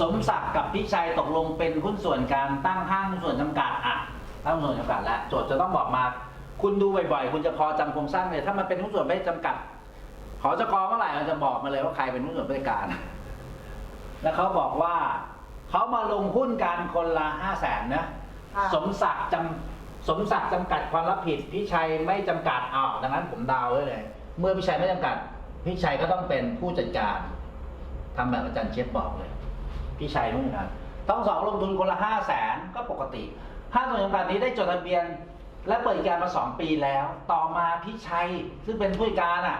สมศักดิ์กับพี่ชัยตกลงเป็นหุ้นส่วนการตั้งห้างหุ้นส่วนจำกัดอะตั้งหุ้นส่วนจำกัดแล้วโจทย์จะต้องบอกมา คุณดูบ่อยๆ คุณจะพอจำโครงสร้างเลยถ้ามันเป็นหุ้นส่วนไม่จำกัด ขอจะกองเมื่อไหร่มันจะบอกมาเลยว่าใครเป็นหุ้นส่วนบริการ แล้วเขาบอกว่าเขามาลงหุ้นกันคนละห้าแสนนะค่ะสมศักดิ์จำสมศักดิ์จำกัดความรับผิดพี่ชัยไม่จำกัดอ้าวดังนั้นผมเดาวไว้เลย เมื่อพี่ชัยไม่จำกัดพี่ชัยก็ต้องเป็นผู้จัดการทำแบบอาจารย์เชฟบอกเลย พี่ชัยนู่นนะต้องสองลงทุนคนละห้าแสนก็ปกติห้างตัวจำกัดนี้ได้จดทะเบียน และเปิดกิจการมาสองปีแล้ว ต่อมาพี่ชัยซึ่งเป็นผู้จัดการอะ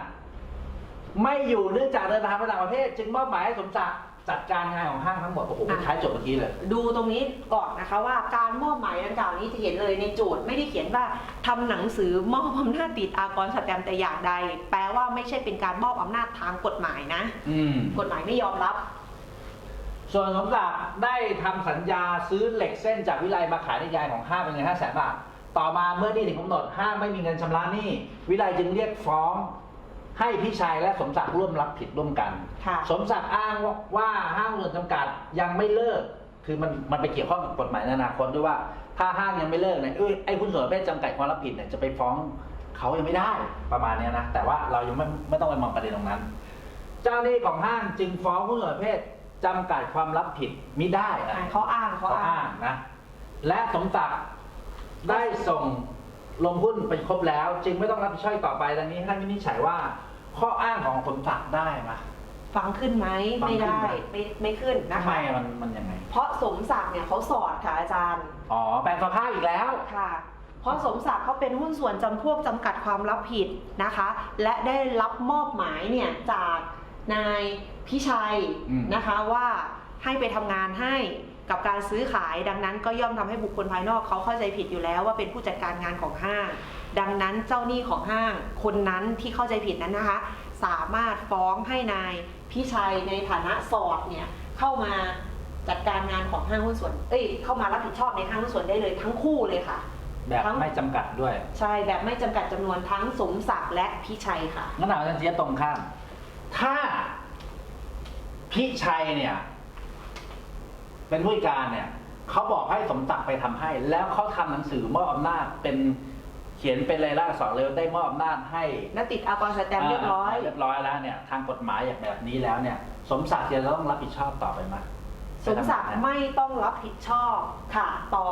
ไม่อยู่เนื่องจากเดินทางไปต่างประเทศ จึงมอบหมายให้สมศักดิ์จัดการงานของห้างทั้งหมดโอ้โหเป็นท้ายจบเมื่อกี้เลย ดูตรงนี้ก่อนนะคะว่าการมอบหมายดังกล่าวนี้จะเห็นเลยในโจทย์ไม่ได้เขียนว่าทำหนังสือมอบอำนาจติดอากรสแตมป์แต่อย่างใด แปลว่าไม่ใช่เป็นการมอบอำนาจทางกฎหมายนะอืมกฎหมายไม่ยอมรับ ส่วนสมศักดิ์ได้ทำสัญญาซื้อเหล็กเส้นจากวิไลมาขายในยายของห้างเป็นเงินห้าแสนบาท ต่อมาเมื่อหนี้ถึงกำหนดห้างไม่มีเงินชำระหนี้วิไลจึงเรียกฟ้องให้พี่ชายและสมศักดิ์ร่วมรับผิดร่วมกันค่ะสมศักดิ์อ้างว่าห้างส่วนจำกัดยังไม่เลิก คือมันมันไปเกี่ยวข้องกับกฎหมายในอนาคตด้วยว่า ถ้าห้างยังไม่เลิกเนี่ยเอ้ยไอ้คุณส่วนประเภทจำกัดความรับผิดเนี่ยจะไปฟ้องเขายังไม่ได้ประมาณเนี้ยนะแต่ว่าเรายังไม่ไม่ต้องไปมองประเด็นตรงนั้น เจ้าหนี้ของห้างจึงฟ้องผู้ส่วนประเภท จำกัดความรับผิดมิได้อะเขาอ้างเขาเขาอ้าอ้าง งนะ และสมศักดิ์ได้ส่งลงหุ้นไปครบแล้ว จึงไม่ต้องรับผิดชอบอีกต่อไปดังนี้ท่านวินิจฉัยว่า ข้ออ้างของสมศักดิ์ได้ไหม ฟังขึ้นไหมฟังไม่ขึ้นได้ไหม ไม่ไม่ขึ้นนะทำไมคะมันมันยังไง เพราะสมศักดิ์เนี่ยเขาสอดค่ะอาจารย์อ๋อแปลงสภาพอีกแล้ว ค่ะ เพราะสมศักดิ์เขาเป็นหุ้นส่วนจำพวกจำกัดความรับผิดนะคะ และได้รับมอบหมายเนี่ยจาก นายพิชัยอืม นะคะว่าให้ไปทำงานให้กับการซื้อขาย ดังนั้นก็ย่อมทำให้บุคคลภายนอกเขาเข้าใจผิดอยู่แล้วว่าเป็นผู้จัดการงานของห้าง ดังนั้นเจ้าหนี้ของห้าง คนนั้นที่เข้าใจผิดนั้นนะคะ สามารถฟ้องให้นายพิชัยในฐานะสอดเนี่ยเข้ามาจัดการงานของห้างหุ้นส่วน เอ้ยเข้ามารับผิดชอบในห้างหุ้นส่วนได้เลยทั้งคู่เลยค่ะ แบบทั้ง ไม่จำกัดด้วยใช่แบบไม่จำกัดจำนวนทั้งสมศักดิ์และพิชัยค่ะงั้นถามอาจารย์เจี๊ยบตรงข้าม ถ้าพี่ชัยเนี่ย เป็นผู้จัดการเนี่ยเขาบอกให้สมศักดิ์ไปทำให้ แล้วเขาทำหนังสือมอบอำนาจเป็นเขียนเป็นลายลักษณ์อักษรเลยได้มอบอำนาจให้และติดอากรสแตมป์เรียบร้อยาเรียบร้อยแล้วเนี่ย ทางกฎหมายอย่างแบบนี้แล้วเนี่ย สมศักดิ์จะต้องรับผิดชอบต่อไปไหมสมศักดิ์ไม่ต้องรับผิดชอบค่ะ ต่อ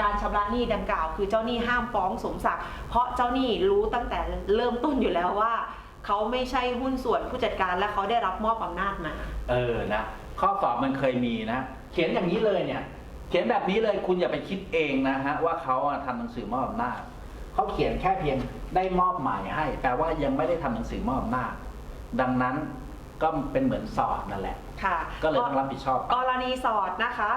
การชำระหนี้ดังกล่าว คือเจ้าหนี้ห้ามฟ้องสมศักดิ์เพราะเจ้าหนี้รู้ตั้งแต่เริ่มต้นอยู่แล้วว่า เขาไม่ใช่หุ้นส่วนผู้จัดการและเขาได้รับมอบอำนาจมา เออนะข้อสอบมันเคยมีนะ เขียนอย่างนี้เลยเนี่ย เขียนแบบนี้เลยคุณอย่าไปคิดเองนะฮะว่าเขาอะทำหนังสือมอบอำนาจเขาเขียนแค่เพียงได้มอบหมายให้ แปลว่ายังไม่ได้ทำหนังสือมอบอำนาจดังนั้นก็เป็นเหมือนสอบนั่นแหละ ค่ะก็เลยต้องรับผิดชอบ กรณีสอดนะคะ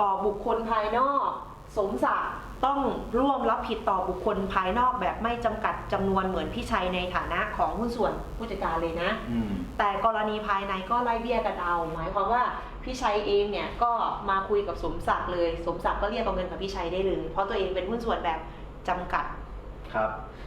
ต่อบุคคลภายนอก สมศักดิ์ต้องร่วมรับผิดต่อบุคคลภายนอกแบบไม่จำกัดจำนวนเหมือนพี่ชัยในฐานะของหุ้นส่วนผู้จัดการเลยนะ อืม แต่กรณีภายในก็ไล่เบี้ยกันเอา หมายความว่าพี่ชัยเองเนี่ยก็มาคุยกับสมศักดิ์เลย สมศักดิ์ก็เรียกเอาเงินกับพี่ชัยได้เลย เพราะตัวเองเป็นหุ้นส่วนแบบจำกัด ครับ